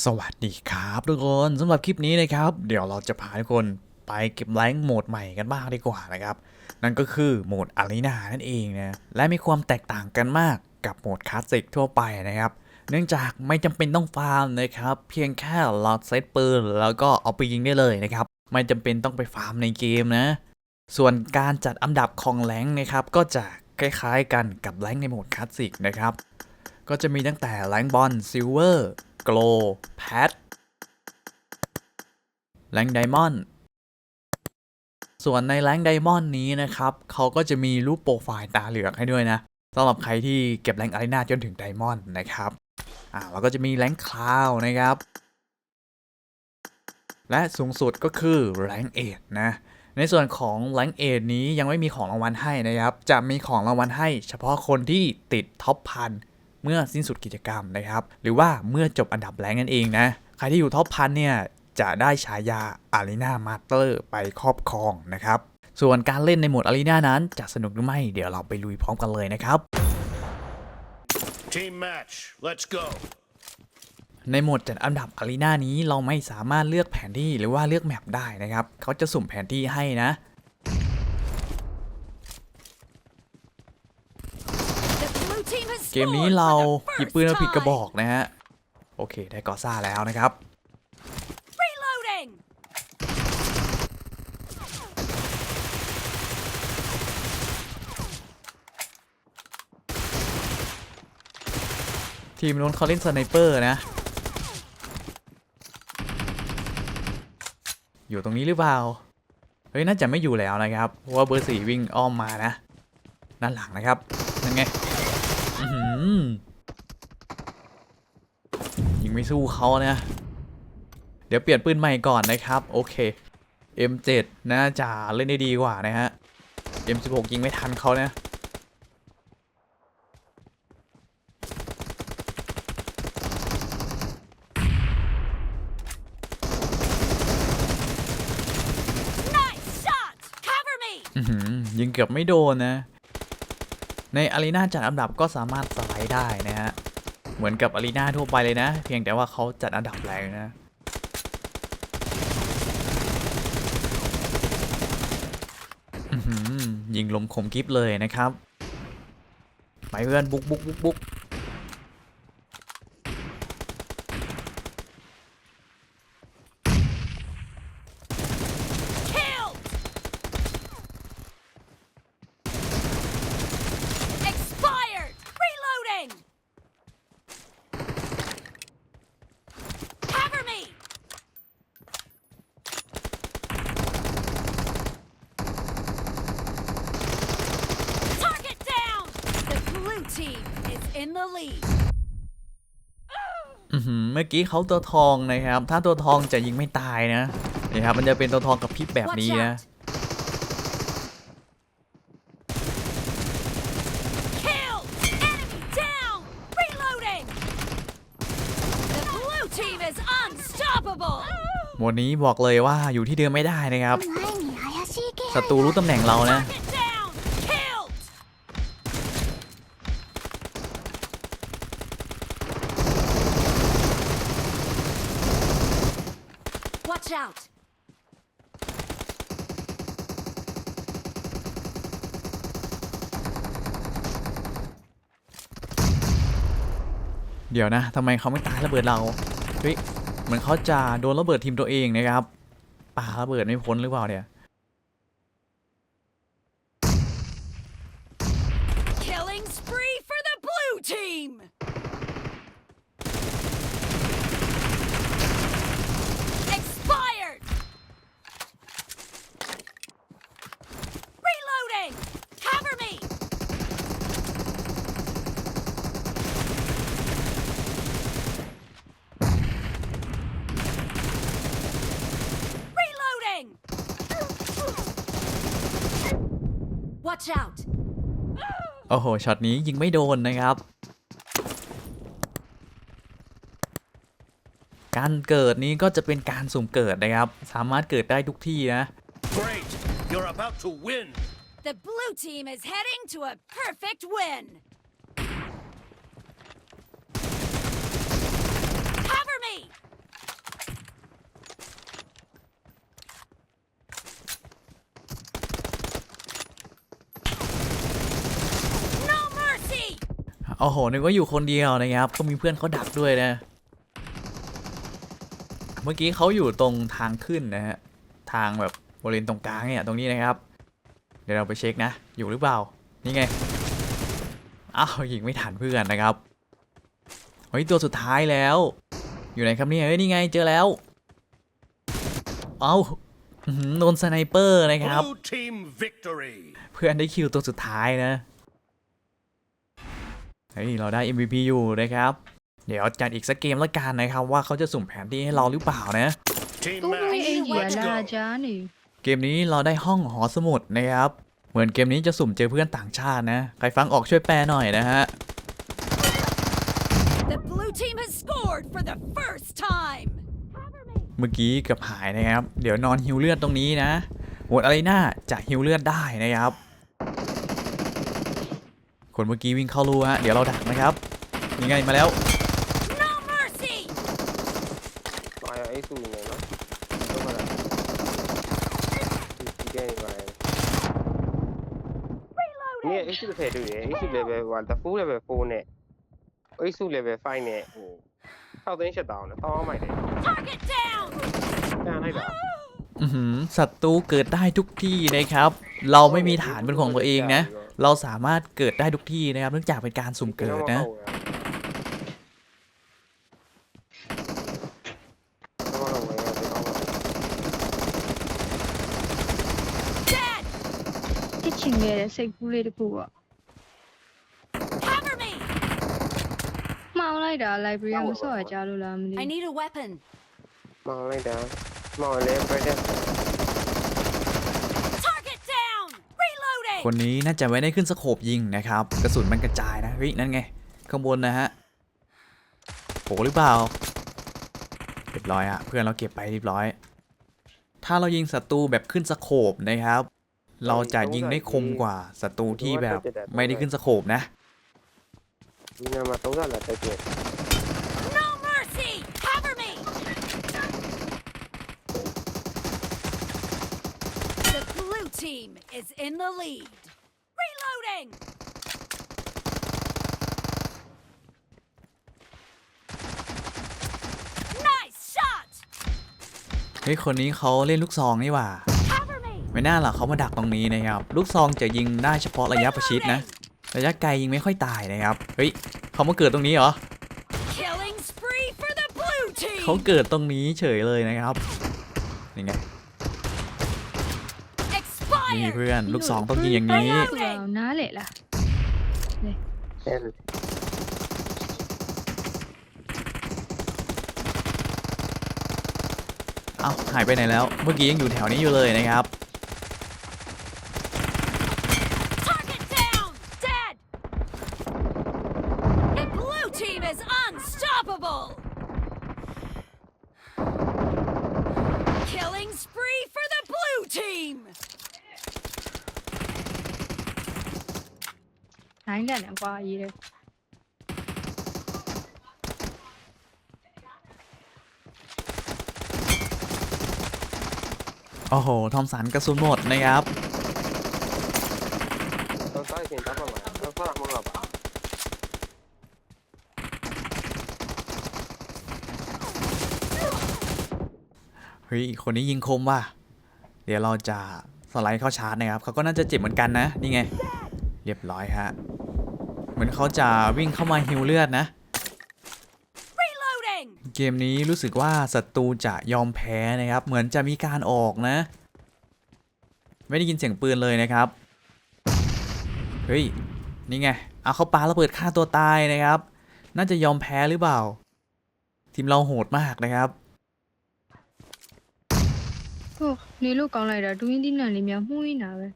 สวัสดีครับทุกคนสำหรับคลิปนี้นะครับ เดี๋ยวเราจะพาทุกคนไปเก็บแรงโหมดใหม่กันบ้างดีกว่านะครับ นั่นก็คือโหมดอารีนานั่นเองนะและมีความแตกต่างกันมากกับโหมดคลาสสิกทั่วไปนะครับ เนื่องจากไม่จำเป็นต้องฟาร์มนะครับ เพียงแค่เราเซตปืนแล้วก็เอาไปยิงได้เลยนะครับ ไม่จำเป็นต้องไปฟาร์มในเกมนะ ส่วนการจัดอันดับของแรงนะครับ ก็จะคล้ายๆกันกับแรงในโหมดคลาสสิกนะครับ ก็จะมีตั้งแต่แรงบอลซิลเวอร์โกลแพทแรงไดมอนด์ส่วนในแรงไดมอนด์นี้นะครับ เขาก็จะมีรูปโปรไฟล์ตาเหลืองให้ด้วยนะสำหรับใครที่เก็บแรงอารีนาจนถึงไดมอนด์นะครับอ่าแล้วก็จะมีแรงคลาวนะครับ และสูงสุดก็คือแรงเอดนะ ในส่วนของแรงเอดนี้ยังไม่มีของรางวัลให้นะครับ จะมีของรางวัลให้เฉพาะคนที่ติดท็อปพัน เมื่อสิ้นสุดกิจกรรมนะครับ หรือว่าเมื่อจบอันดับแรงนั่นเองนะ ใครที่อยู่ท็อปพันเนี่ยจะได้ฉายาอารีนามาสเตอร์ไปครอบครองนะครับ ส่วนการเล่นในโหมดอารีนานั้นจะสนุกหรือไม่ เดี๋ยวเราไปลุยพร้อมกันเลยนะครับ Team match. Let's go. ในโหมดจัดอันดับอารีนานี้เราไม่สามารถเลือกแผนที่หรือว่าเลือกแมปได้นะครับ เขาจะสุ่มแผนที่ให้นะ เกมนี้เราหยิบปืนมาผิดกระบอกนะฮะ โอเค ได้กอซ่าแล้วนะครับ ทีมนู้นเขาเล่นสไนเปอร์นะ อยู่ตรงนี้หรือเปล่า เฮ้ย น่าจะไม่อยู่แล้วนะครับ เพราะว่าเบอร์สี่วิ่งอ้อมมานะ ด้านหลังนะครับ นั่นไง ยิงไม่สู้เขานะ เดี๋ยวเปลี่ยนปืนใหม่ก่อนนะครับ โอเค M7 น่าจะเล่นได้ดีกว่านะฮะ M16 ยิงไม่ทันเขานะ Nice shot! Cover me! อื้อหือยิงเกือบไม่โดนนะ ในอารีนาจัดอันดับก็สามารถสไลด์ได้นะฮะ เหมือนกับอารีนาทั่วไปเลยนะ เพียงแต่ว่าเขาจัดอันดับแรงนะยิงลมคมกริฟเลยนะครับ ไปเพื่อนบุกบุกบุกบุก Killed! Expired! Reloading! Cover me! Target down! The blue team is in the lead. อื้อหือเมื่อกี้เขาตัวทองนะครับ ถ้าตัวทองจะยิงไม่ตายนะนี่ครับ มันจะเป็นตัวทองกับพริบแบบ Watch นี้นะ out! Killed! Enemy down! Reloading! The blue team is unstoppable! หมวดนี้บอกเลยว่าอยู่ที่เดิมไม่ได้นะครับ 前に怪しい気 ศัตรูรู้ตำแหน่งเรานะ Target เดี๋ยวนะทำไมเขาไม่ตายระเบิดเราเฮ้ยเหมือนเขาจะโดนระเบิดทีมตัวเองนะครับป่าระเบิดไม่พ้นหรือเปล่าเนี่ย Killing spree for the blue team! Expired! Reloading! Cover me! Reloading! Watch out! โอ้โห ช็อตนี้ยิงไม่โดนนะครับ การเกิดนี้ก็จะเป็นการสุ่มเกิดนะครับ สามารถเกิดได้ทุกที่นะ Great. You're about to win. The blue team is heading to a perfect win. Cover me! โอ้โหนึกว่าอยู่คนเดียวนะครับก็มีเพื่อนเขาดักด้วยนะ เมื่อกี้เขาอยู่ตรงทางขึ้นนะฮะ ทางแบบบริเวณตรงกลางเนี่ยตรงนี้นะครับ เดี๋ยวเราไปเช็คนะ อยู่หรือเปล่า นี่ไง อ้าวยิงไม่ทันเพื่อนนะครับ เฮ้ยตัวสุดท้ายแล้ว อยู่ไหนครับเนี่ยเฮ้ยนี่ไงเจอแล้ว เอ้าอื้อหือโดนสไนเปอร์นะครับ Blue team victory. เพื่อนได้คิวตัวสุดท้ายนะ เฮ้ยเราได้ MVP อยู่นะครับ เดี๋ยวจัดอีกสักเกมละกันนะครับ ว่าเขาจะสุ่มแผนที่ให้เราหรือเปล่านะ Team ตู้ไม่เอง match. เหยีย Let's ลา go. จ้านี่เกมนี้เราได้ห้องหอสมุดนะครับ เหมือนเกมนี้จะสุ่มเจอเพื่อนต่างชาตินะ ใครฟังออกช่วยแปลหน่อยนะฮะ The blue team has scored for the first time. เมื่อกี้เกือบหายนะครับ เดี๋ยวนอนฮิวเลือดตรงนี้นะหมดอะไรน่าจะฮิวเลือดได้นะครับ คนเมื่อกี้วิ่งเข้ารูฮะ เดี๋ยวเราดักนะครับยังไงมาแล้ว No mercy. မာယာအိတ်စုနေနော်ဟုတ်ပါလားဒီဒီကဲနေပါလေนี่အိတ်စုတစ်ဖက်တွေ့တယ်အိတ်စု level 1 the full level 4နဲ့အိတ်စု level 5နဲ့ဟို6သိန်း7တောင်းနဲ့တောင်းအောင်မိုက်တယ် Target down. တန်လိုက်တာ อือหือศัตรูเกิดได้ทุกที่นะครับ เราไม่มีฐานเป็นของตัวเองนะ เราสามารถเกิดได้ทุกที่นะครับเนื่องจากเป็นการสุ่มเกิดนะ တော့တော့ဝယ်ရတယ်တော့ Dead. တစ်ချင်ခဲ့တဲ့စိတ်ကူးလေးတစ်ခုပေါ့ Cover me. မှောင်လိုက်တာ library ကမစော့ရကြလို့လားမသိ I need a weapon. မောင်းလိုက်တာမောင်းလဲ practice Target คนนี้น่าจะไม่ได้ขึ้นสโคบยิงนะครับ กระสุนมันกระจายนะเฮ้ยนั่นไง ข้างบนนะฮะโผหรือเปล่าเรียบร้อยอะเพื่อนเราเก็บไปเรียบร้อย ถ้าเรายิงศัตรูแบบขึ้นสโคบนะครับ เราจะยิงได้คมกว่าศัตรูที่แบบไม่ได้ขึ้นสโคบนะみんなまあ尖らなきゃいけない。Team is in the lead. Reloading. Nice shot. เฮ้ยคนนี้เขาเล่นลูกซองนี่หว่า Cover me. ไม่น่าหรอกเขามาดักตรงนี้นะครับ ลูกซองจะยิงได้เฉพาะระยะประชิดนะ ระยะไกลยิงไม่ค่อยตายนะครับ เฮ้ยเขามาเกิดตรงนี้เหรอ Killing spree for the blue team. เขาเกิดตรงนี้เฉยเลยนะครับ นี่ไง นี่เพื่อนลูกสองต้องยิงอย่างนี้ เอน้าเละล่ะ El เอ้าหายไปไหนแล้ว เมื่อกี้ยังอยู่แถวนี้อยู่เลยนะครับ Aynen bayire. ๆโอ้โห ทอมสันกระสุนหมดนะครับฮู้ยบเฮ้ยคนนี้ยิงคมว่ะ เดี๋ยวเราจะสไลด์เข้าชาร์จนะครับ เขาก็น่าจะเจ็บเหมือนกันนะ นี่ไง เรียบร้อยฮะ เหมือนเขาจะวิ่งเข้ามาฮิวเลือดนะ เกมนี้รู้สึกว่าศัตรูจะยอมแพ้นะครับ เหมือนจะมีการออกนะ ไม่ได้ยินเสียงปืนเลยนะครับ เฮ้ย นี่ไง เอาเขาปาระเบิดฆ่าตัวตายนะครับ น่าจะยอมแพ้หรือเปล่า ทีมเราโหดมากนะครับโอ้ในโลกกองไรดาดูยินดีหน่อยเลยมีมุ้ยหนาเลย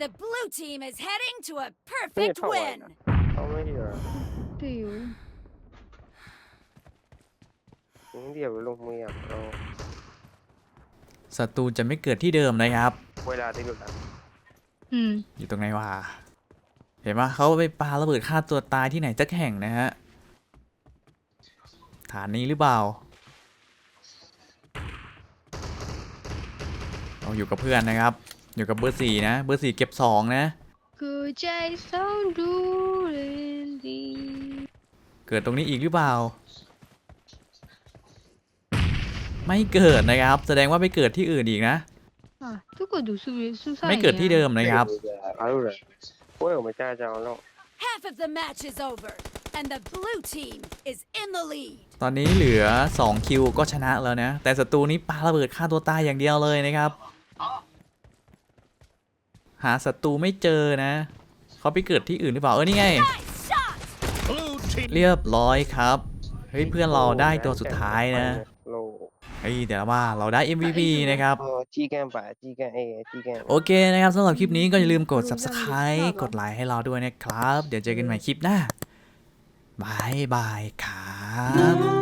The blue team is heading to a perfect win. นะวนี่เดี๋ยวลงมือเราศัตรูจะไม่เกิดที่เดิมนะครับ เวลาที่หลุดอืม อยู่ตรงไหนวะเห็นไหมเขาไปปาระเบิดฆ่าตัวตายที่ไหนจักแห่งนะฮะฐานนี้หรือเปล่าเราอยู่กับเพื่อนนะครับ อยู่กับเบอร์สี่นะ เบอร์สี่เก็บสองนะเกิดตรงนี้อีกหรือเปล่า ไม่เกิดนะครับ แสดงว่าไปเกิดที่อื่นอีกนะไม่เกิดที่เดิมนะครับตอนนี้เหลือ 2 คิวก็ชนะแล้วนะ แต่ศัตรูนี้ปาระเบิดฆ่าตัวตายอย่างเดียวเลยนะครับ หาศัตรูไม่เจอนะเขาไปเกิดที่อื่นหรือเปล่าเออนี่ไง Nice shot! Blue team. เรียบร้อยครับเฮ้ยเพื่อนเราได้ตัวสุดท้ายนะโลเฮ้ยแต่ว่าเราได้ MVP นะครับอ๋อจีกันป่ะจีกันเอ้จีกันโอเคนะครับสำหรับคลิปนี้ก็อย่าลืมกด subscribe กดไลค์ให้เราด้วยนะครับ เดี๋ยวเจอกันใหม่คลิปหน้าบายบายครับ